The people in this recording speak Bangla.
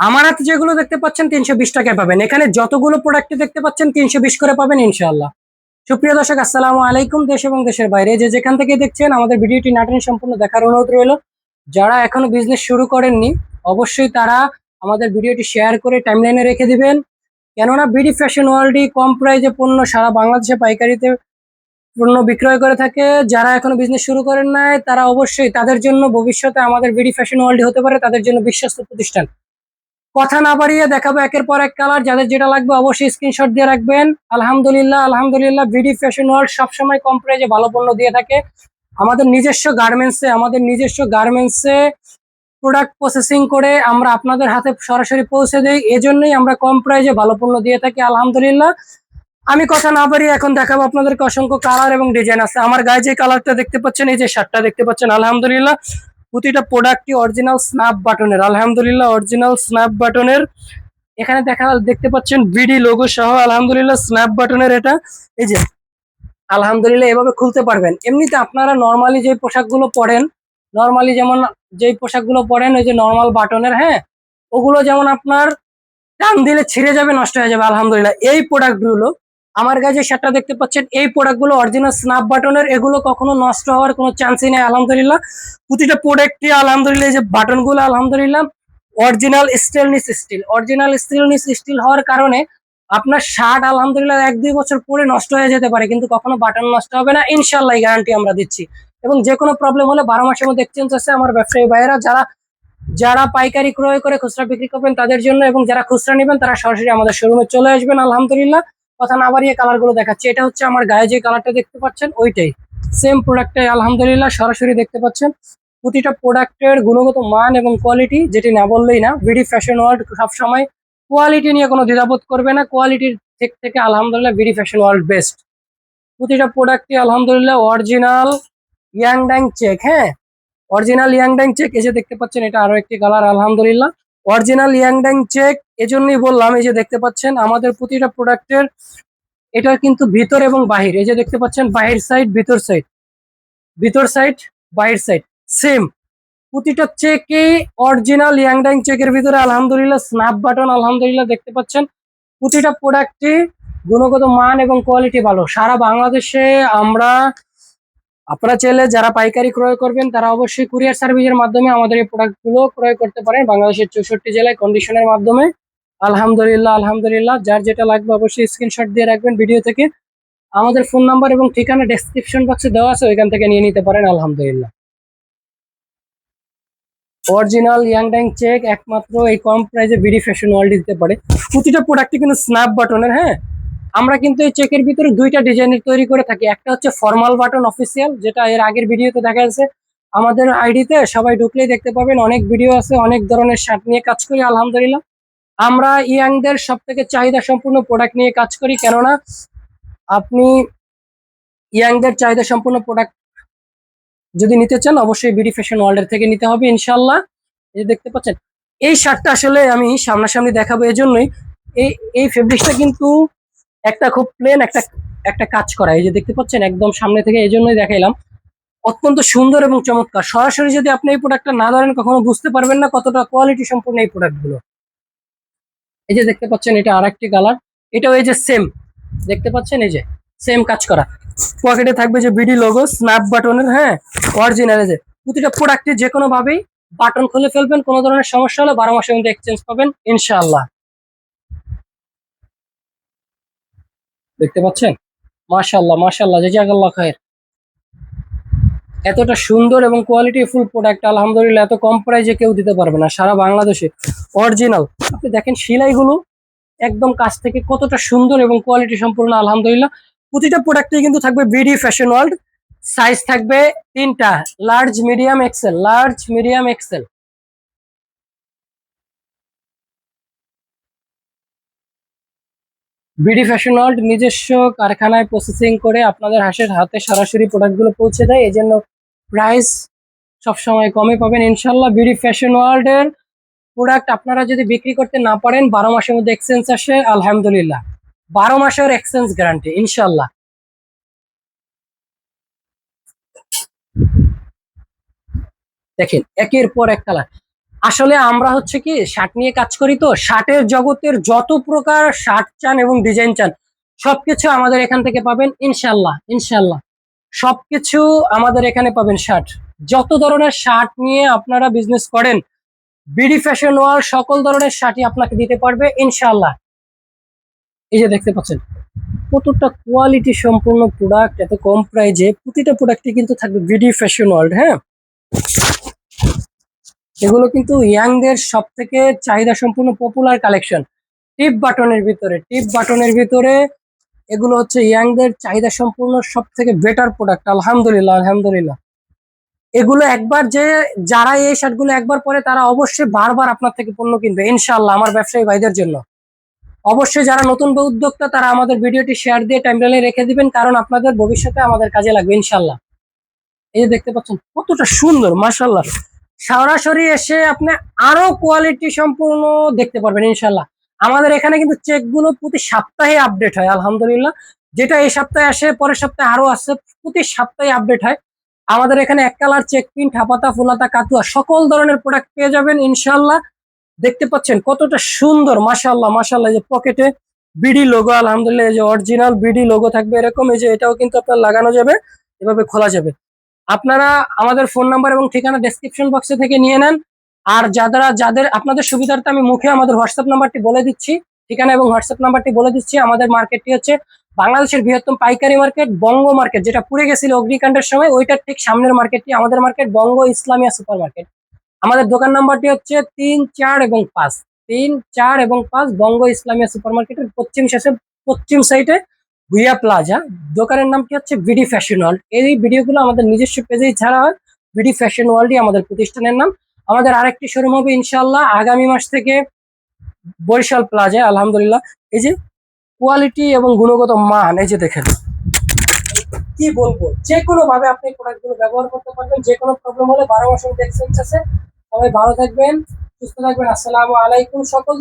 আমার হাতে যেগুলো দেখতে পাচ্ছেন, তিনশো বিশ টাকায় পাবেন। এখানে যতগুলো প্রোডাক্ট দেখতে পাচ্ছেন, তিনশো বিশ করে পাবেন ইনশাল্লাহ সুপ্রিয় দর্শক, আসসালামু আলাইকুম দেশ এবং দেশের বাইরে। যে যেখান থেকে দেখছেন, আমাদের ভিডিওটি নাটনি সম্পূর্ণ দেখার অনুরোধ রইল। যারা এখনও বিজনেস শুরু করেননি, অবশ্যই তারা আমাদের ভিডিওটি শেয়ার করে টাইমলাইনে রেখে দিবেন। কেননা বিডি ফ্যাশন ওয়ার্ল্ডই কম প্রাইজে পণ্য সারা বাংলাদেশে পাইকারিতে পণ্য বিক্রয় করে থাকে। যারা এখনও বিজনেস শুরু করেন নাই, তারা অবশ্যই তাদের জন্য ভবিষ্যতে আমাদের বিডি ফ্যাশন ওয়ার্ল্ড হতে পারে, তাদের জন্য বিশ্বস্ত প্রতিষ্ঠান। কথা না বাড়িয়ে দেখাবো একের পর এক কালার যাদের যেটা লাগবে অবশ্যই স্ক্রিনশট দিয়ে রাখবেন। আলহামদুলিল্লাহ আলহামদুলিল্লাহ বিডি ফ্যাশন ওয়ার্ল্ড সবসময় কম প্রাইজে ভালো পণ্য দিয়ে থাকে। আমাদের নিজস্ব গার্মেন্টসে আমাদের নিজস্ব গার্মেন্টসে প্রোডাক্ট প্রসেসিং করে আমরা আপনাদের হাতে সরাসরি পৌঁছে দেই। এজন্যই আমরা কম প্রাইজে ভালো পণ্য দিয়ে থাকি, আলহামদুলিল্লাহ। আমি কথা না বাড়িয়ে এখন দেখাবো আপনাদেরকে অসংখ্য কালার এবং ডিজাইন আছে। আমার গায়ে যে কালারটা দেখতে পাচ্ছেন, এই যে শার্টটা দেখতে পাচ্ছেন, আলহামদুলিল্লাহ। প্রতিটা প্রোডাক্টই অরিজিনাল স্ন্যাপ বাটনের আলহামদুলিল্লাহ অরিজিনাল স্ন্যাপ বাটনের এখানে দেখা, দেখতে পাচ্ছেন বিডি লোগো সহ, আলহামদুলিল্লাহ স্ন্যাপ বাটনের এটা। এই যে, আলহামদুলিল্লাহ এভাবে খুলতে পারবেন। এমনিতে আপনারা নর্মালি যে পোশাকগুলো পরেন নর্মালি যেমন যেই পোশাকগুলো পরেন, ওই যে নর্মাল বাটনের হ্যাঁ ওগুলো যেমন আপনার টান দিলে ছিঁড়ে যাবে, নষ্ট হয়ে যাবে, আলহামদুলিল্লাহ। এই প্রোডাক্টগুলো আমার কাছে শার্টটা দেখতে পাচ্ছেন, এই প্রোডাক্টগুলো অরিজিনাল স্ন্যাপ বাটনের এগুলো কখনো নষ্ট হওয়ার কোনো চান্সই নেই, আলহামদুলিল্লাহ। প্রতিটা প্রোডাক্টই আলহামদুলিল্লাহ যে বাটনগুলো আলহামদুলিল্লাহ original stainless steel original stainless steel হওয়ার কারণে আপনার শার্ট আলহামদুলিল্লাহ এক দুই বছর পরে নষ্ট হয়ে যেতে পারে, কিন্তু কখনো বাটন নষ্ট হবে না ইনশাল্লাহ গ্যারান্টি আমরা দিচ্ছি। এবং যে কোনো প্রবলেম হলে বারো মাসের মধ্যে এক্সচেঞ্জ আছে আমার ব্যবসায়ী ভাইয়েরা, যারা যারা পাইকারি ক্রয় করে খুচরা বিক্রি করবেন তাদের জন্য, এবং যারা খুচরা নেবেন তারা সরাসরি আমাদের শোরুমে চলে আসবেন, আলহামদুলিল্লাহ। কথা না বাড়িয়ে কালারগুলো দেখাচ্ছি। এটা হচ্ছে আমার গায়ে যে কালারটা দেখতে পাচ্ছেন, ওইটাই। সেম প্রোডাক্টটাই আলহামদুলিল্লাহ, সরাসরি দেখতে পাচ্ছেন। প্রতিটা প্রোডাক্টের গুণগত মান এবং কোয়ালিটি যেটি না বললেই না বিডি ফ্যাশন ওয়ার্ল্ড সবসময় কোয়ালিটি নিয়ে কোনো দ্বিধাবোধ করবে না। কোয়ালিটির দিক থেকে আলহামদুলিল্লাহ বিডি ফ্যাশন ওয়ার্ল্ড বেস্ট প্রতিটা প্রোডাক্টই আলহামদুলিল্লাহ অরিজিনাল ইয়াং ড্যাং চেক হ্যাঁ? অরিজিনাল ইয়াং ড্যাং চেক এসে দেখতে পাচ্ছেন, এটা আরও একটি কালার আলহামদুলিল্লাহ। অরিজিনাল ইয়াং ড্যাং চেক এজন্যই বললাম, এই যে দেখতে পাচ্ছেন আমাদের প্রতিটা প্রোডাক্টের এটা কিন্তু ভিতর এবং বাহির। এই যে দেখতে পাচ্ছেন, বাহির সাইড ভিতর সাইড ভিতর সাইড বাহির সাইড সেম প্রতিটা চেকে অরিজিনাল ইয়াং ড্যাং চেকের ভিতরে আলহামদুলিল্লাহ স্ন্যাপ বাটন আলহামদুলিল্লাহ দেখতে পাচ্ছেন। প্রতিটা প্রোডাক্টই গুণগত মান এবং কোয়ালিটি ভালো। সারা বাংলাদেশে আমরা, আপনারা চাইলে যারা পাইকারি ক্রয় করবেন, তারা অবশ্যই কুরিয়ার সার্ভিসের মাধ্যমে আমাদের এই প্রোডাক্টগুলো ক্রয় করতে পারেন। বাংলাদেশের চৌষট্টি জেলায় কন্ডিশনের মাধ্যমে। আলহামদুলিল্লাহ আলহামদুলিল্লাহ। যার যেটা লাগবে অবশ্যই স্ক্রিনশট দিয়ে রাখবেন ভিডিও থেকে। আমাদের ফোন নাম্বার এবং ঠিকানা ডেসক্রিপশন বক্সে দেওয়া আছে, ওইখান থেকে নিয়ে নিতে পারেন, আলহামদুলিল্লাহ। অরিজিনাল ইয়াং ড্যাং চেক একমাত্র এই কম প্রাইসে বিডি ফ্যাশন ওয়ার্ল্ড দিতে পারে। প্রতিটা প্রোডাক্টই কিন্তু স্ন্যাপ বাটনের হ্যাঁ? আমরা কিন্তু এই চেকের ভিতরে দুইটা ডিজাইনের তৈরি করে থাকি। একটা হচ্ছে ফর্মাল বাটন অফিসিয়াল যেটা এর আগের ভিডিওতে দেখা যাচ্ছে আমাদের আইডিতে সবাই ঢুকলেই দেখতে পাবেন, অনেক ভিডিও আছে, অনেক ধরনের শার্ট নিয়ে কাজ করি, আলহামদুলিল্লাহ। আমরা ইয়াংদের সব থেকে চাহিদা সম্পূর্ণ প্রোডাক্ট নিয়ে কাজ করি, কেননা আপনি ইয়াংদের চাহিদা সম্পূর্ণ প্রোডাক্ট যদি নিতে চান, অবশ্যই বিডি ফ্যাশন ওয়ার্ল্ডের থেকে নিতে হবে ইনশাল্লাহ এই দেখতে পাচ্ছেন, এই শার্টটা আসলে আমি সামনাসামনি দেখাবো এজন্যই। এই এই ফেব্রিক্সটা কিন্তু একটা খুব প্লেন একটা একটা কাজ করা। এই যে দেখতে পাচ্ছেন, একদম সামনে থেকে এই জন্যই দেখাইলাম। অত্যন্ত সুন্দর এবং চমৎকার। সরাসরি যদি আপনি এই প্রোডাক্টটা না ধরেন, কখনো বুঝতে পারবেন না কতটা কোয়ালিটি সম্পূর্ণ এই প্রোডাক্টগুলো এই যে দেখতে পাচ্ছেন, এটা আর একটি কালার এটাও এই যে সেম দেখতে পাচ্ছেন এই যে সেম কাজ করা। পকেটে থাকবে যে বিডি লোগো স্ন্যাপ বাটনের হ্যাঁ? অরিজিনাল যে। প্রতিটা প্রোডাক্টে যে কোনো ভাবেই বাটন খুলে ফেলবেন, কোনো ধরনের সমস্যা হলে বারো মাসের মধ্যে এক্সচেঞ্জ পাবেন, ইনশাআল্লাহ। দেখতে পাচ্ছেন? মাশাল্লাহ মাশাল্লাহ যে জাগাল্লাহ খায়ের এতটা সুন্দর এবং কোয়ালিটি ফুল প্রোডাক্ট আলহামদুলিল্লাহ, এত কম প্রাইজে কেউ দিতে পারবে না সারা বাংলাদেশে। অরিজিনাল আপনি দেখেন সেলাইগুলো একদম কাছ থেকে কতটা সুন্দর এবং কোয়ালিটি সম্পূর্ণ, আলহামদুলিল্লাহ। প্রতিটা প্রোডাক্টে কিন্তু থাকবে বিডি ফ্যাশন ওয়ার্ল্ড সাইজ থাকবে তিনটা large medium XL large medium XL BD fashion world নিজস্ব কারখানায় প্রসেসিং করে আপনাদের হাসের হাতে সরাসরি প্রোডাক্টগুলো পৌঁছে দেয়। এই জন্য প্রাইস সবসময় কমে পাবেন। ইনশাল্লাহ বিডি ফ্যাশন ওয়ার্ল্ডের প্রোডাক্ট আপনারা যদি বিক্রি করতে না পারেন, বারো মাসের মধ্যে এক্সচেঞ্জ আসে, আলহামদুলিল্লাহ। বারো মাসের এক্সচেঞ্জ গ্যারান্টি ইনশাল্লাহ। দেখেন, একের পর এক কালার আসলে আমরা হচ্ছে কি শার্ট নিয়ে কাজ করি তো শার্টের জগতের যত প্রকার শার্ট চান এবং ডিজাইন চান, সবকিছু আমাদের এখান থেকে পাবেন, ইনশাল্লাহ ইনশাল্লাহ। সবকিছু আমাদের এখানে পাবেন শার্ট যত ধরনের শার্ট নিয়ে আপনারা বিজনেস করেন বিডি ফ্যাশন ওয়াল সকল ধরনের শার্টই আপনাকে দিতে পারবে ইনশাল্লাহ এই যে দেখতে পাচ্ছেন, কতটা কোয়ালিটি সম্পূর্ণ প্রোডাক্ট এত কম প্রাইজে প্রতিটা প্রোডাক্টই কিন্তু থাকবে বিডি ফ্যাশন ওয়ার্ল্ড হ্যাঁ? এগুলো কিন্তু ইয়াংদের সব থেকে চাহিদা সম্পূর্ণ পপুলার কালেকশন টিপ বাটনের ভিতরে টিপ বাটনের ভিতরে এগুলো হচ্ছে ইয়াংদের চাহিদা সম্পূর্ণ সব থেকে বেটার প্রোডাক্ট আলহামদুলিল্লাহ আলহামদুলিল্লাহ। এগুলো একবার যে যারা এই শার্টগুলো একবার পরে, তারা অবশ্যই বারবার আপনার থেকে পণ্য কিনবে ইনশাল্লাহ আমার ব্যবসায়ী ভাইদের জন্য। অবশ্যই যারা নতুন উদ্যোক্তা, তারা আমাদের ভিডিওটি শেয়ার দিয়ে টাইমলাইনে রেখে দিবেন, কারণ আপনাদের ভবিষ্যতে আমাদের কাজে লাগবে ইনশাল্লাহ এই যে দেখতে পাচ্ছেন, কতটা সুন্দর মাশাল্লাহ সরাসরি এসে আপনি আরও কোয়ালিটি সম্পূর্ণ দেখতে পারবেন ইনশাল্লাহ আমাদের এখানে কিন্তু চেকগুলো প্রতি সপ্তাহে আপডেট হয়, আলহামদুলিল্লাহ। যেটা এই সপ্তাহে আসে, পরের সপ্তাহে আরও আসে, প্রতি সপ্তাহে আপডেট হয়। আমাদের এখানে এক কালার চেক পিন ঠাপাতা ফুলাতা, কাতুয়া, সকল ধরনের প্রোডাক্ট পেয়ে যাবেন ইনশাল্লাহ দেখতে পাচ্ছেন কতটা সুন্দর মাশাল্লাহ এই যে পকেটে বিডি লোগো আলহামদুলিল্লাহ, এই যে অরিজিনাল বিডি লোগো থাকবে এরকম, এই যে এটাও কিন্তু আপনার লাগানো যাবে, এভাবে খোলা যাবে। আপনারা আমাদের ফোন নাম্বার এবং ঠিকানা ডেসক্রিপশন বক্সে থেকে নিয়ে নেন। আর যারা যাদের আপনাদের সুবিধার্থে আমি মুখে আমাদের হোয়াটসঅ্যাপ নাম্বারটি বলে দিচ্ছি, ঠিকানা এবং হোয়াটসঅ্যাপ নাম্বারটি বলে দিচ্ছি। আমাদের মার্কেটটি হচ্ছে বাংলাদেশের বৃহত্তম পাইকারি মার্কেট, বঙ্গ মার্কেট, যেটা পুড়ে গেছিল অগ্নিকাণ্ডের সময়, ওইটার ঠিক সামনের মার্কেটটি আমাদের market, Banga Islamia super market আমাদের দোকান নাম্বারটি হচ্ছে তিন চার এবং পাঁচ, তিন চার এবং পাঁচ, বঙ্গ ইসলামিয়া সুপার মার্কেটের পশ্চিম শেষে, পশ্চিম সাইডে ভুইয়া প্লাজা। দোকানের নামটি হচ্ছে বিডি ফ্যাশন ওয়ার্ল্ড। এই ভিডিওগুলো আমাদের নিজস্ব পেজেই ছাড়া হয়। বিডি ফ্যাশন ওয়ার্ল্ডই আমাদের প্রতিষ্ঠানের নাম। আমাদের আরেকটি শোরুম হবে ইনশাল্লাহ আগামী মাস থেকে বরিশাল প্লাজা আলহামদুলিল্লাহ। এই যে কোয়ালিটি এবং গুণগত মান, এই যে দেখেন। কি বলব? যে কোনো ভাবে আপনি প্রোডাক্টগুলো ব্যবহার করতে পারবেন যে কোনো প্রবলেম হলে বারো মাসের এক্সচেঞ্জ আছে। সবাই ভালো থাকবেন, সুস্থ থাকবেন। আসসালাম আলাইকুম, সকল